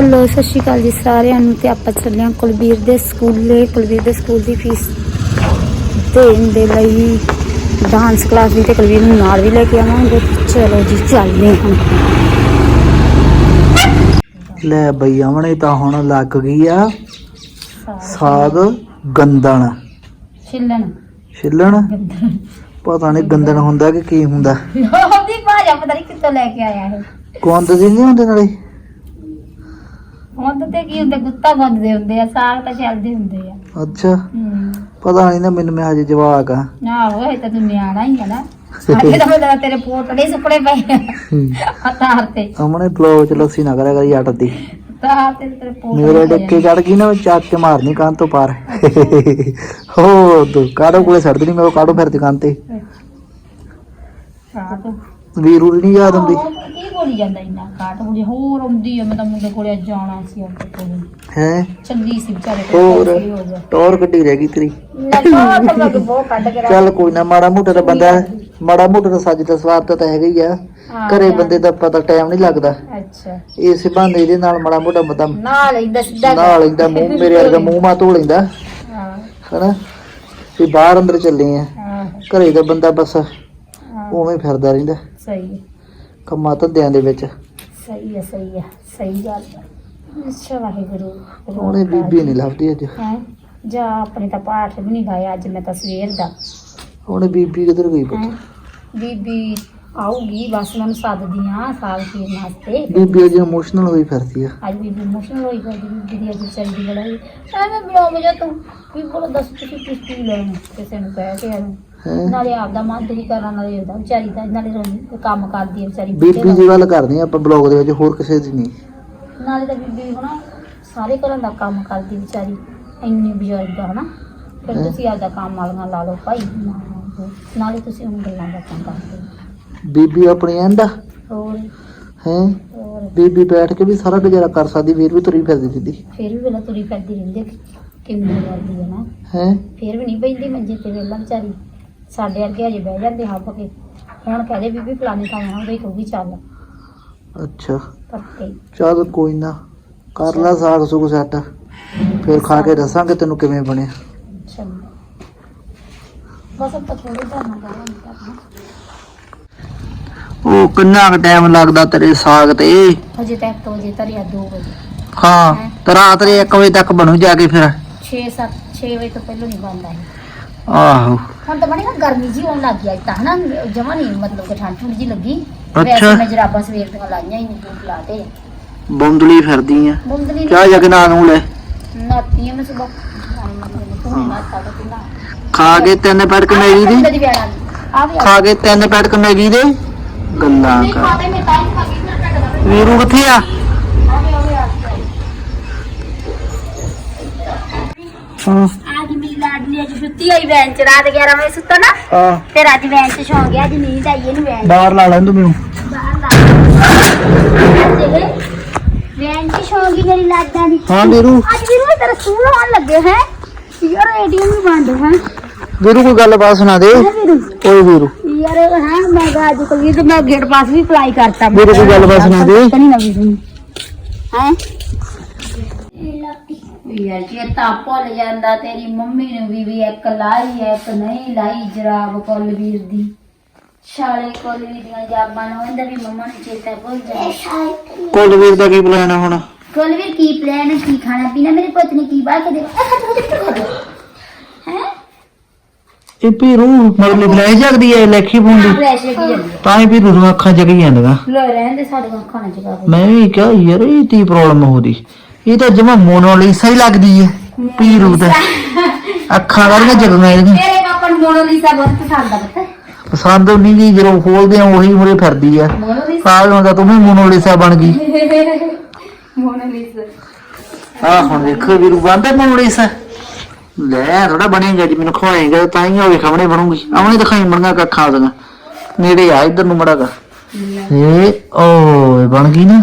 Hello ਸਤਿ ਸ਼੍ਰੀ ਅਕਾਲ ਜੀ ਸਾਰਿਆਂ ਨੂੰ ਤੇ ਆਪਾਂ ਚੱਲੇ ਹਾਂ ਕੁਲਬੀਰ ਦੇ ਸਕੂਲੇ। ਕੁਲਬੀਰ ਦੇ ਸਕੂਲ ਦੀ ਫੀਸ ਦੇਣ ਦੇ ਲਈ ਡਾਂਸ ਕਲਾਸ ਵੀ ਤੇ ਕੁਲਬੀਰ ਨੂੰ ਨਾਲ ਵੀ ਲੈ ਕੇ ਆਵਾਂਗੇ। ਚਲੋ ਜੀ ਚੱਲਦੇ ਹਾਂ ਲੈ ਬਈ ਆਵਣੇ ਤਾਂ ਹੁਣ ਲੱਗ ਗਈ ਆ ਸਾਗ ਗੰਦਣ। ਛਿੱਲਣ। ਛਿੱਲਣ? ਪਤਾ ਨਹੀਂ ਗੰਦਣ ਹੁੰਦਾ ਕਿ ਕੀ ਹੁੰਦਾ। ਉਹਦੀ ਭਾਜਾ ਪਤਾ ਨਹੀਂ ਕਿੱਥੋਂ ਲੈ ਕੇ ਆਇਆ ਹੈ ਗੁੰਦ ਦੀ ਨਹੀਂ ਹੁੰਦੇ ਨਾਲੇ ਹੁਣ ਤੇ ਕੀ ਹੁੰਦੇ ਗੁੱਤਾ ਗੁੰਦਦੇ ਹੁੰਦੇ ਆ ਸਾਗ ਤਾਂ ਚੱਲਦੇ ਹੁੰਦੇ ਆ। ਅੱਛਾ। ਹੂੰ। ਪਤਾ ਨਹੀਂ ਨਾ ਮੈਨੂੰ ਮੈਂ ਹਜੇ ਜਵਾਕ ਆ। ਨਾ ਹੋਏ ਤਾਂ ਤੂੰ ਨਿਆਣਾ ਹੀ ਹੈ ਨਾ। ਸਾਡੇ ਤਾਂ ਮੇਰਾ ਤੇਰੇ ਪੋਟੜੇ ਸੁਪੜੇ ਪਏ। ਆ ਤਾਰ ਤੇ। ਆਵਣੇ ਬਲੌਗ ਚ ਲੱਸੀ ਨਾ ਕਰਿਆ ਕਰੀ ਅੱਟ ਦੀ। ਤਾਰ ਤੇ ਤੇਰੇ ਪੋਟੜੇ ਮੇਰੇ ਡਿੱਕੇ ਚੜ ਗਈ ਨਾ ਉਹ ਚੱਕ ਕੇ ਮਾਰਨੀ ਕੰਨ ਤੋਂ ਪਾਰ। ਹੋ ਤੂੰ ਕਾੜੋ ਕੋਲੇ ਛੱਡ ਦੇਣੀ ਮੈਂ ਉਹ ਕਾੜੋ ਫਿਰਦੀ ਕੰਨ ਤੇ? ਹਾਂ ਤੂੰ ਵੀਰੂ ਨਹੀਂ ਯਾਦ ਕੀ ਬੋਲੀ ਜਾਂਦਾ ਇੰਨਾ ਕਾਟ ਬੋਲੀ ਹੋਰ ਆਉਂਦੀ ਆ ਮੈਂ ਤਾਂ ਮੁੰਡੇ ਕੋਲੇ ਜਾਣਾ ਸੀ ਉਹਦੇ ਕੋਲੇ ਹੈ? ਚੱਲੀ ਸੀ ਵਿਚਾਰੇ ਕੋਲ ਹੋਰ? ਪੈਸੇ ਹੋ ਗਿਆ। ਟੌਰ ਗੱਡੀ ਰਹਿ ਗਈ ਤੇਰੀ। ਲੱਗਾ ਤਾਂ ਮੈਂ ਬਹੁਤ ਕੱਢ ਕੇ ਰੱਖ ਚੱਲ ਕੋਈ ਨਾ ਮਾੜਾ ਮੋਟਾ ਤਾਂ ਬੰਦਾ ਮਾੜਾ ਮੋਟਾ ਤਾਂ ਸੱਜ ਦਾ ਸਵਾਦ ਤਾਂ ਹੈਗਾ ਹੀ ਆ। ਹਾਂ, ਘਰੇ। ਬੰਦੇ ਦਾ ਪਤਾ ਟਾਈਮ ਨਹੀਂ ਲੱਗਦਾ। ਅੱਛਾ। ਇਸ ਬਹਾਨੇ ਇਹਦੇ ਨਾਲ ਮਾੜਾ ਮੋਟਾ ਬੰਦਾ ਨਾਲ ਹੀ ਸਿੱਧਾ ਨਹਾ ਲੈਂਦਾ ਮੂੰਹ ਮੇਰੇ ਵਰਗਾ ਮੂੰਹ ਮਾ ਧੋ ਲੈਂਦਾ। ਹਾਂ। ਹਨਾ? ਵੀ ਬਾਹਰ ਅੰਦਰ ਚੱਲੇ ਆ। ਹਾਂ। ਘਰੇ ਦਾ ਬੰਦਾ ਬਸ ਹਾਂ, ਉਵੇਂ ਹੀ ਫਿਰਦਾ ਰਹਿੰਦਾ। ਸਹੀ। ਹੈ ਕੰਮਾਂ ਧੰਦਿਆਂ ਦੇ ਵਿੱਚ। ਸਹੀ ਹੈ ਸਹੀ ਹੈ ਸਹੀ ਗੱਲ ਹੈ। ਅੱਛਾ ਵਾਹਿਗੁਰੂ ਉਹਨੇ ਬੀਬੀ ਨਹੀਂ ਲੱਭਦੀ ਅੱਜ। ਹੈ? ਜਾ ਆਪਣੇ ਤਾਂ ਪਾਠ ਵੀ ਨਹੀਂ ਗਾਇਆ ਅੱਜ ਮੈਂ ਤਾਂ ਸਵੇਰ ਦਾ। ਉਹਨੇ ਬੀਬੀ ਕਿੱਧਰ ਗਈ ਪੁੱਤ? ਬੀਬੀ ਆਊਗੀ ਬਸ ਮੈਨੂੰ ਸੱਦਦੀ ਆ ਸਾਗ ਪੀਣ ਵਾਸਤੇ। ਬੀਬੀ ਅੱਜ ਇਮੋਸ਼ਨਲ ਹੋਈ ਫਿਰਦੀ ਆ। ਅੱਜ ਬੀਬੀ ਇਮੋਸ਼ਨਲ ਹੋਈ ਪਈ ਬੀਬੀ ਦੀ ਅੱਜ ਦੀ ਲੜਾਈ। ਐਵੇਂ ਬਲੌਗ ਜਾ ਤੂੰ। ਵੀ ਬੋਲ ਦੱਸ ਤੁਸੀਂ ਕਿਸ ਕੀ ਲੈਣ ਕਿਸੇ ਨੂੰ ਕਹਿ ਕੇ ਆਨੂੰ ਹੈ। ਨਾਲੇ ਆਪਦਾ ਮਨ ਦੁਖੀ ਕਰਨਾ ਨਾਲੇ ਉਹਦਾ ਵਿਚਾਰੀ ਦਾ ਨਾਲੇ ਰੋਂਦੀ ਕੰਮ ਕਰਦੀ ਹੈ ਵਿਚਾਰੀ ਬੀਬੀ ਦੀ ਗੱਲ ਕਰਦੇ ਆ ਆਪਾਂ ਬਲੌਗ ਦੇ ਵਿੱਚ ਹੋਰ ਕਿਸੇ ਦੀ ਨਹੀਂ। ਨਾਲੇ ਤਾਂ ਬੀਬੀ ਹਨਾ ਸਾਰੇ ਘਰਾਂ ਦਾ ਕੰਮ ਕਰਦੀ ਵਿਚਾਰੀ ਇੰਨੀ ਬਜ਼ੁਰਗ ਆ ਹਨਾ? ਫਿਰ ਹੈਂ? ਤੁਸੀਂ ਆਪਦਾ ਕੰਮ ਵਾਲੀਆਂ ਲਾ ਲਓ ਭਾਈ। ਨਾਲੇ ਤੁਸੀਂ ਹੁਣ ਗੱਲਾਂ ਦਾ ਕੰਮ ਕਰਦੇ ਹੋ। ਬੀਬੀ ਆਪਣੀ ਐਂਦਾ ਹੋਰ? ਹੈ? ਹੋਰ? ਬੀਬੀ ਬੈਠ ਕੇ ਵੀ ਸਾਰਾ ਗੁਜ਼ਾਰਾ ਕਰ ਸਕਦੀ ਵੀਰ ਵੀ ਤੁਰੀ ਫਿਰਦੀ ਸਿੱਧੀ। ਫਿਰ ਵੀ ਵੇਲਾ ਤੁਰੀ ਫਿਰਦੀ ਰਹਿੰਦੀ ਆ, ਕਿੰਨੀ ਕਰਦੀ ਹੈ ਨਾ। ਹੈ? ਫਿਰ ਵੀ ਨਹੀਂ ਬੈਂਦੀ ਮੰਜੇ ਤੇ ਵੇਲਾ ਵਿਚਾਰੀ। ਸਾਡੇ ਅੱਗੇ ਅਜੇ ਬਹਿ ਜਾਂਦੇ ਹੱਬ ਕੇ। ਹੁਣ ਕਹਦੇ ਬੀਬੀ ਫਲਾਣੀ ਥਾਂ ਜਾਣਾ ਉਹਦੇ ਕਹੂਗੀ ਚੱਲ। ਅੱਛਾ। ਪੱਕੇ। ਚੱਲ ਕੋਈ ਨਾ ਕਰ ਲੈ ਸਾਗ ਸੁਗ ਸੈੱਟ ਫਿਰ ਖਾ ਕੇ ਦੱਸਾਂਗੇ ਤੈਨੂੰ ਕਿਵੇਂ ਬਣਿਆ। ਚੱਲ ਬਸ ਆਪਾਂ ਥੋੜੇ ਜਾਣਾ ਕਰਾਂਗੇ ਉਹ ਕਿੰਨਾ ਕੁ ਟਾਈਮ ਲੱਗਦਾ ਤੇਰੇ ਸਾਗ ਤੇ? ਹਜੇ ਤੱਕ ਤੋਂ ਜੇ ਤਰੀਆ 2 ਵਜੇ। ਹਾਂ ਤੇ ਰਾਤ ਦੇ 1 ਵਜੇ ਤੱਕ ਬਣੂ ਜਾ ਕੇ ਫਿਰ। 6 7 6 ਵਜੇ ਤੋਂ ਪਹਿਲਾਂ ਨਹੀਂ ਬਣਦਾ ਆਹੋ। ਹੁਣ ਤਾਂ ਨਾ ਗਰਮੀ ਜੀ ਹੋਣ ਲੱਗ ਗਈ ਅੱਜ ਤਾਂ ਹਨਾ ਜਮਾ ਨਹੀਂ ਮਤਲਬ ਕਿ ਠੰਡ ਠੰਡ ਜੀ ਲੱਗੀ। ਅੱਛਾ। ਵੈਸੇ ਮੈਂ ਜਰਾਬਾਂ ਸਵੇਰ ਦੀਆਂ ਲਾਈਆਂ ਹੀ ਨਹੀਂ ਬੂਟ ਲਾਤੇ ਬੰਦਲੀ ਫਿਰਦੀ ਆ। ਬੰਦਲੀ ਚਾਹ ਨਾ ਨੂੰ ਲੈ? ਨਾਤੀਆਂ ਮੈਂ ਸਵੇਰ ਤੂੰ ਨਾਤਾ ਤਾਂ ਕਿੰਨਾ। ਖਾ ਕੇ ਤਿੰਨ ਪੈਟਕ ਮੈਗੀ ਦੀ? ਦੀ ਆ ਵੀ ਆ ਖਾ ਕੇ ਤਿੰਨ ਪੈਟਕ ਮੈਗੀ ਦੇ? ਗੱਲਾਂ ਨਹੀਂ ਕਰ। ਖਾਤੇ ਮੈਂ ਤਾਂ ਹੀ ਖਾ ਗਈ ਫਿਰ ਟੱਟ ਦਾ ਵੀਰੂ ਕਿੱਥੇ ਆ? ਆਵੇ ਆਵੇ ਆ ਹਾਂ। ਅੱਜ ਮੇਰੀ ਲਾਡਲੀ ਅੱਜ ਸੁੱਤੀ ਹੋਈ ਵੈਨ ਚ ਰਾਤ 11 ਵਜੇ ਸੁੱਤਾ ਨਾ ਆ ਫਿਰ ਅੱਜ ਵੈਨ ਚ ਸੌਂ ਗਿਆ ਅੱਜ ਨੀਂਦ ਆਈ ਇਹਨੂੰ ਵੈਨ ਬਾਹਰ ਲਾ ਲੈਂਦੂ ਮੈਨੂੰ। ਬਾਹਰ ਲਾ ਅੱਜ ਇਹ ਵੈਨ ਚ ਸੌਂ ਗਈ ਮੇਰੀ ਲਾਡਾਂ ਦੀ। ਹਾਂ ਵੀਰੂ। ਅੱਜ ਵੀਰੂ ਇਹ ਤੇਰਾ ਸਕੂਲ ਆਉਣ ਲੱਗੇ ਹੈ। ਯਾਰ ਏਟੀਐਮ ਵੀ ਬੰਦ ਹੈ। ਵੀਰੂ ਕੋਈ ਗੱਲਬਾਤ ਸੁਣਾ ਦੇ। ਹੈ ਵੀਰੂ? ਓਏ ਵੀਰੂ। ਯਾਰ ਹਾਂ ਮੈਂ ਤਾਂ ਅੱਜ ਕੋਲ ਤੇ ਮੈਂ ਗੇਟ ਪਾਸ ਵੀ ਅਪਲਾਈ ਕਰਤਾ। ਮੈਂ ਵੀਰੂ ਕੋਈ ਗੱਲਬਾਤ ਸੁਣਾ ਦੇ। ਕਨੀ ਨਾ ਵੀਰੂ ਹੈ? ਯਾਰ ਜੇ ਤਾਂ ਭੁੱਲ ਜਾਂਦਾ ਤੇਰੀ ਮੰਮੀ ਨੂੰ ਵੀ ਵੀ ਇੱਕ ਲਾਈ ਹੈ ਇੱਕ ਨਹੀਂ ਲਾਈ ਜਰਾਬ ਕੁਲਵੀਰ ਦੀ। ਸ਼ਾਲੇ ਕੁਲਵੀਰ ਦੀਆਂ ਜਾਬਾਂ ਨੂੰ ਇਹਦਾ ਵੀ ਮੰਮਾ ਨੂੰ ਚੇਤਾ ਭੁੱਲ ਜਾਂਦਾ। ਕੁਲਵੀਰ ਦਾ ਕੀ ਪਲਾਨ ਆ ਹੁਣ? ਕੁਲਵੀਰ ਕੀ ਪਲਾਨ ਹੈ ਕੀ ਖਾਣਾ ਪੀਣਾ? ਮੇਰੇ ਪੁੱਤ ਨੇ ਕੀ ਕੇ ਦੇ ਹੈ ਇਹ ਵੀਰੂ ਮਤਲਬ ਲੈ ਜਗਦੀ ਐ ਲੈਖੀ ਜਾਂਦੀ ਹੈ ਤਾਂ ਹੀ ਵੀਰੂ ਦੀਆਂ ਅੱਖਾਂ ਜਗੀ ਜਾਂਦੀਆਂ। ਲੋ ਰਹਿੰਦੇ ਸਾਡੇ ਕੋਲ ਖਾਣਾ ਜਗਾ ਮੈਂ ਵੀ ਕਿਹਾ ਯਾਰ ਇਹ ਕੀ ਪ੍ਰੋਬਲਮ ਹੋਦੀ ਇਹ ਤਾਂ ਜਮਾ ਮੋਨੋਲਿਸਾ ਹੀ ਲੱਗਦੀ ਐ ਪੀਰੂ ਦਾ ਅੱਖਾਂ ਵਰਗਾ ਜਗੀਆਂ ਇਹਦੀਆਂ। ਮੇਰੇ ਪਾਪਾ ਨੂੰ ਮੋਨੋਲੀਸਾ ਬਹੁਤ ਪਸੰਦ ਆ ਪਤਾ। ਪਸੰਦ ਨਹੀਂ ਦੀ ਜਦੋਂ ਖੋਲਦੇ ਆ ਉਹੀ ਮੁਰੇ ਫਿਰਦੀ ਆ। ਮੋਨੋਲੀਸਾ ਸਾਲ ਹੁੰਦਾ ਤੂੰ ਵੀ ਮੋਨੋਲਿਸਾ ਬਣ ਗਈ। ਮੋਨੋਲੀਸਾ ਆ ਹੁਣ ਦੇਖੋ ਵੀਰੂ ਬੰਦੇ ਮੋਨੋਲਿਸਾ ਲੈ ਥੋੜਾ ਬਣੇਗਾ ਜੀ ਮੈਨੂੰ ਖਵਾਏਗਾ ਤਾਂ ਹੀ ਹੋਵੇ ਖਵਣੇ ਬਣੂਗੀ। ਆਵਣੇ ਦਿਖਾਈ ਬਣਗਾ ਕੱਖਾਂ ਉਹਦੀਆਂ ਨੇੜੇ ਆ ਇੱਧਰ ਨੂੰ ਮੜਾਗਾ ਏ ਓਏ ਬਣ ਗਈ ਨਾ।